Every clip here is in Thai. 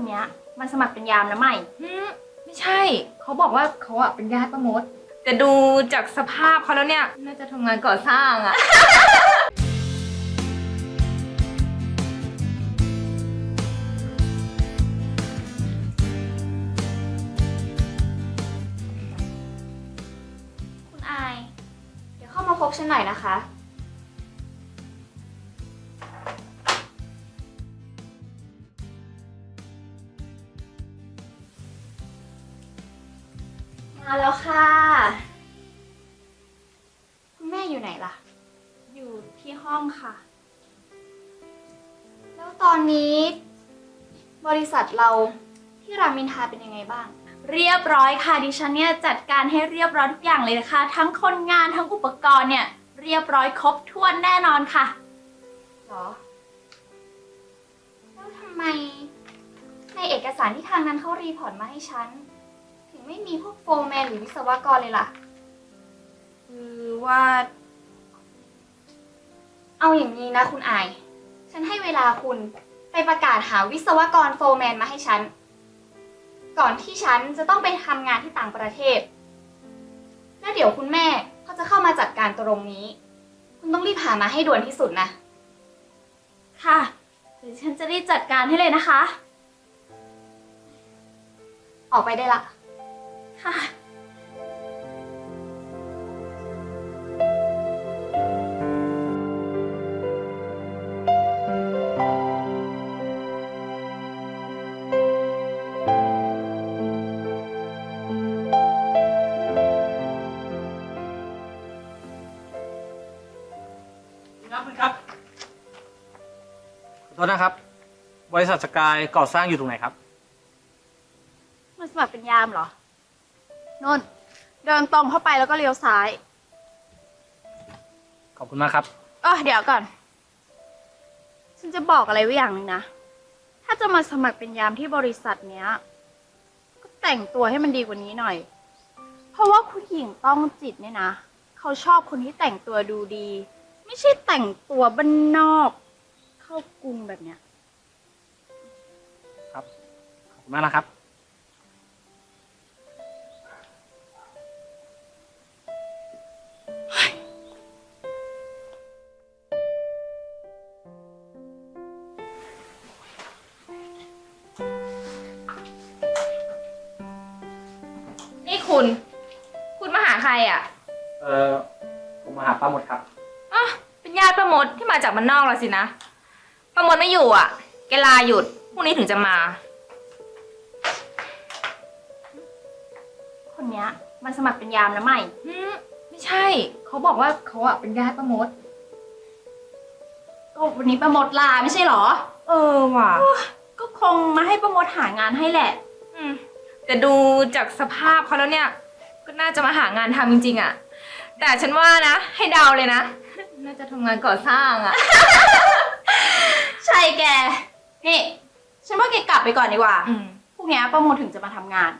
คนเนี้ยมันสมัครเป็นยามนะใหม่หืมไม่ใช่ เขาบอกว่าเขาอะเป็นญาติป้ามด แต่ดูจากสภาพเขาแล้วเนี่ย น่าจะทำงานก่อสร้างอะ คุณอาย เดี๋ยวเข้ามาพบฉันหน่อยนะคะ มาแล้วค่ะคุณแม่อยู่ไหนล่ะ อยู่ที่ห้องค่ะ แล้วตอนนี้ บริษัทเราที่รามอินทราเป็นยังไงบ้าง เรียบร้อยค่ะดิฉันเนี่ยจัดการให้เรียบร้อยทุกอย่างเลยนะคะ ทั้งคนงานทั้งอุปกรณ์เนี่ย เรียบร้อยครบถ้วนแน่นอนค่ะ หรอ แล้วทำไมในเอกสารที่ทางนั้นเขารีพอร์ตมาให้ฉันถึง ไม่มีพวกโฟร์แมนหรือวิศวกรเลยล่ะ คือว่า เอาอย่างนี้นะคุณอาย ฉันให้เวลาคุณไปประกาศหาวิศวกรโฟร์แมนมาให้ฉัน ก่อนที่ฉันจะต้องไปทำงานที่ต่างประเทศ แล้วเดี๋ยวคุณแม่เขาจะเข้ามาจัดการตรงนี้ คุณต้องรีบหามาให้ด่วนที่สุดนะ ค่ะเดี๋ยวฉันจะรีบจัดการให้เลยนะคะ ออกไปได้ละ ค่ะ ครับคุณครับขอโทษนะครับ บริษัทสกายก่อสร้างอยู่ตรงไหนครับ มาสมัครเป็นยามเหรอ นนท์เดินตรงเข้าไปแล้วก็เลี้ยวซ้าย ขอบคุณมากครับ เออเดี๋ยวก่อน ฉันจะบอกอะไรไว้อย่างหนึ่งนะ ถ้าจะมาสมัครเป็นยามที่บริษัทเนี้ย ก็แต่งตัวให้มันดีกว่านี้หน่อย เพราะว่าคุณหญิงต้องจิตเนี่ยนะ เขาชอบคนที่แต่งตัวดูดี ไม่ใช่แต่งตัวบ้านนอก เข้ากรุงแบบเนี้ยครับขอบคุณมากนะครับ อะเออผมมาหาป้าหมดครับ อะเป็นญาติป้ามดที่มาจากบ้านนอกแล้วสินะป้ามดไม่อยู่อะแกลาหยุดพรุ่งนี้ถึงจะมา คนเนี้ย มันสมัครเป็นยามนะใหม่ หืมไม่ใช่ เขาบอกว่าเขาอะเป็นญาติป้ามด ก็วันนี้ประมดลาไม่ใช่เหรอ เออว่ะ ก็คงมาให้ประมดหางานให้แหละ อืมแต่ดูจากสภาพเขาแล้วเนี่ย ก็น่าจะมาหางานทำจริงๆอะแต่ฉันว่านะ ให้เดาเลยนะ น่าจะทำงานก่อสร้างอะใช่แก นี่ ฉันว่าแกกลับไปก่อนดีกว่า อืมพรุ่งนี้ประมดถึงจะมาทำงาน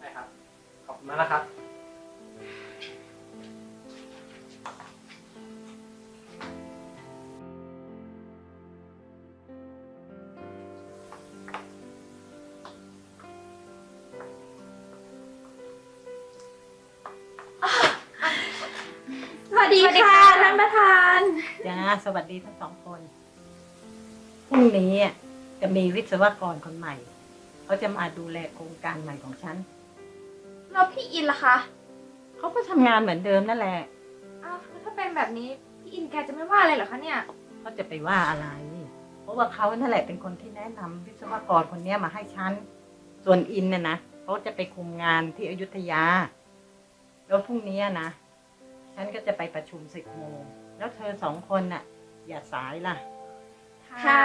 ได้ครับ ขอบคุณมากนะครับ ดีค่ะท่านประธานจ้าสวัสดีทั้งสองคนพรุ่งนี้อะจะมีวิศวกรคนใหม่เขาจะมาดูแลโครงการใหม่ของฉันแล้วพี่อินล่ะคะเขาก็ทำงานเหมือนเดิมนั่นแหละอ้าวแล้วถ้าเป็นแบบนี้พี่อินแกจะไม่ว่าอะไรเหรอคะเนี่ยเขาจะไปว่าอะไร เพราะว่าเขานั่นแหละเป็นคนที่แนะนำวิศวกรคนเนี้ยมาให้ฉันส่วนอินน่ะนะเขาจะไปคุมงานที่อยุธยา แล้วพรุ่งนี้นะ ฉันก็จะไปประชุมสิบโมงแล้วเธอสองคนน่ะ อย่าสายล่ะ ค่ะ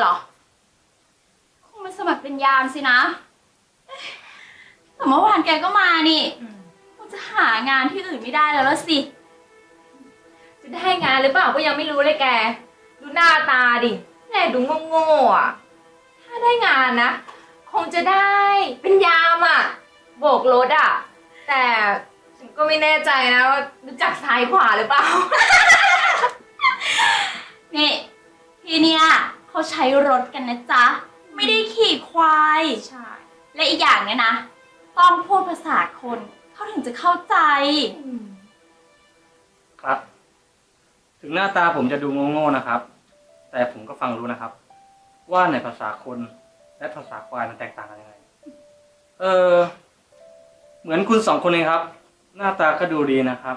เหรอ คงมาสมัครเป็นยามสินะ แต่เมื่อวานแกก็มานี่คงจะหางานที่อื่นไม่ได้แล้วละสิ จะได้งานหรือเปล่าก็ยังไม่รู้เลยแก ดูหน้าตาดิแม่ดูโง่ๆอะ ถ้าได้งานนะ คงจะได้เป็นยามอะ โบกรถอะ แต่ฉันก็ไม่แน่ใจนะว่ารู้จักซ้ายขวาหรือเปล่า นี่ทีเนี้ย เขาใช้รถกันนะจ๊ะ ไม่ได้ขี่ควาย ใช่ และอีกอย่างเนี่ยนะ ต้องพูดภาษาคนเขาถึงจะเข้าใจ ครับ ถึงหน้าตาผมจะดูโง่ๆนะครับ แต่ผมก็ฟังรู้นะครับ ว่าในภาษาคนและภาษาควายมันแตกต่างกันยังไง เออ เหมือนคุณสองคนเองครับ หน้าตาก็ดูดีนะครับ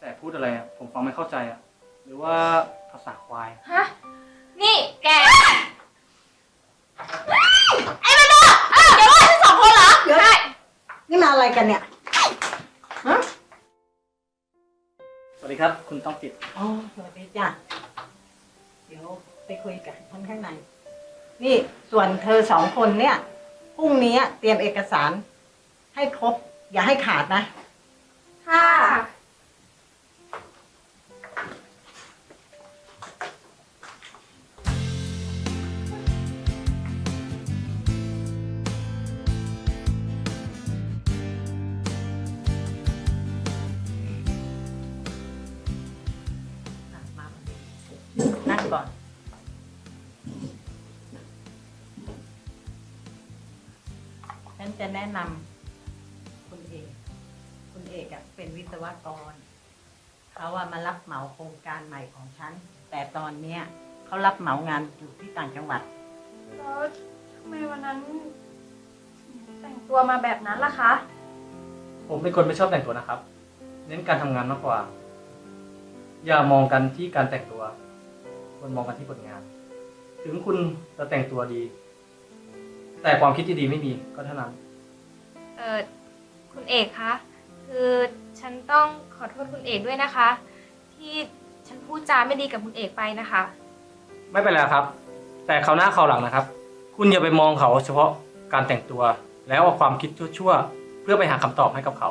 แต่พูดอะไรอะผมฟังไม่เข้าใจอะหรือว่าภาษาควาย ฮะ นี่แกเดี๋ยวว่าฉันสองคนเหรอเดี๋ยวนี่มาอะไรกันเนี่ยฮะสวัสดีครับ คุณต้องปิดอ๋อสวัสดีจ้ะเดี๋ยวไปคุยกันท่านข้างใน นี่ส่วนเธอสองคนเนี่ยพรุ่งนี้เตรียมเอกสาร ให้ครบ อย่าให้ขาดนะ ค่ะอะ จะแนะนำคุณเอก คุณเอกอะเป็นวิศวกร เขาอะมารับเหมาโครงการใหม่ของฉัน แต่ตอนเนี้ยเขารับเหมางานอยู่ที่ต่างจังหวัด แล้วทำไมวันนั้นแต่งตัวมาแบบนั้นล่ะคะ ผมเป็นคนไม่ชอบแต่งตัวนะครับ เน้นการทำงานมากกว่า อย่ามองกันที่การแต่งตัวควรมองกันที่ผลงาน ถึงคุณจะแต่งตัวดี แต่ความคิดที่ดีไม่มีก็เท่านั้นเออ คุณเอกคะคือฉันต้องขอโทษคุณเอกด้วยนะคะ ที่ฉันพูดจาไม่ดีกับคุณเอกไปนะคะ ไม่เป็นไรครับ แต่เขาวหน้าเขาวหลังนะครับ คุณอย่าไปมองเขาเฉพาะการแต่งตัว แล้วเอาความคิดชั่วๆ เพื่อไปหาคำตอบให้กับเขา